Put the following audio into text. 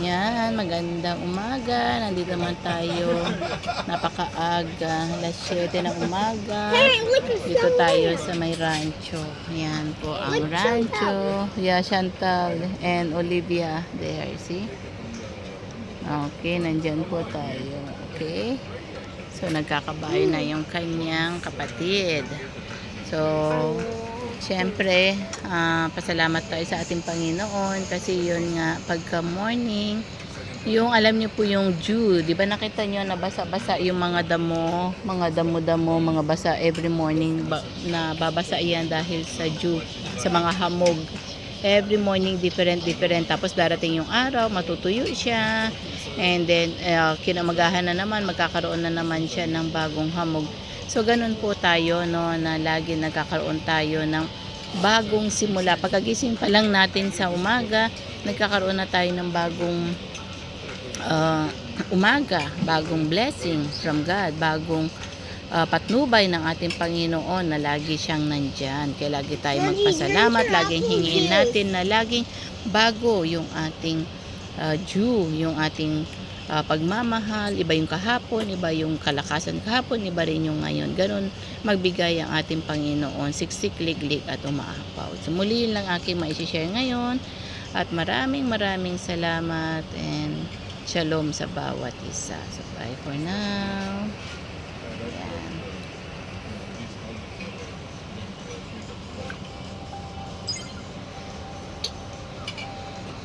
Yan, magandang umaga. Nandito naman tayo. Napakaaga. Alas 7 ng umaga. Dito tayo sa may rancho. Yan po ang rancho. Yeah, Chantal and Olivia there. See? Okay, nandyan po tayo. Okay? So, nagkakabayo na yung kanyang kapatid. So, Siyempre, ah, pasalamat tayo sa ating Panginoon kasi yun nga, pagka morning, yung alam niyo po yung dew, di ba nakita niyo na basa-basa yung mga damo, mga damo-damo, mga basa every morning ba, na babasa yan dahil sa dew, sa mga hamog. Every morning different different tapos darating yung araw, matutuyo siya. And then uh, kinamagahan na naman, magkakaroon na naman siya ng bagong hamog. So ganun po tayo no na lagi nagkakaroon tayo ng bagong simula. Pagkagising pa lang natin sa umaga, nagkakaroon na tayo ng bagong uh, umaga, bagong blessing from God, bagong uh, patnubay ng ating Panginoon na lagi siyang nandyan. Kaya lagi tayo magpasalamat, laging hingiin natin na laging bago yung ating uh, due, yung ating uh, pagmamahal, iba yung kahapon, iba yung kalakasan kahapon, iba rin yung ngayon. Ganon magbigay ang ating Panginoon, siksik, liglig at umaapaw. So muli lang aking maisishare ngayon at maraming maraming salamat and shalom sa bawat isa. So bye for now.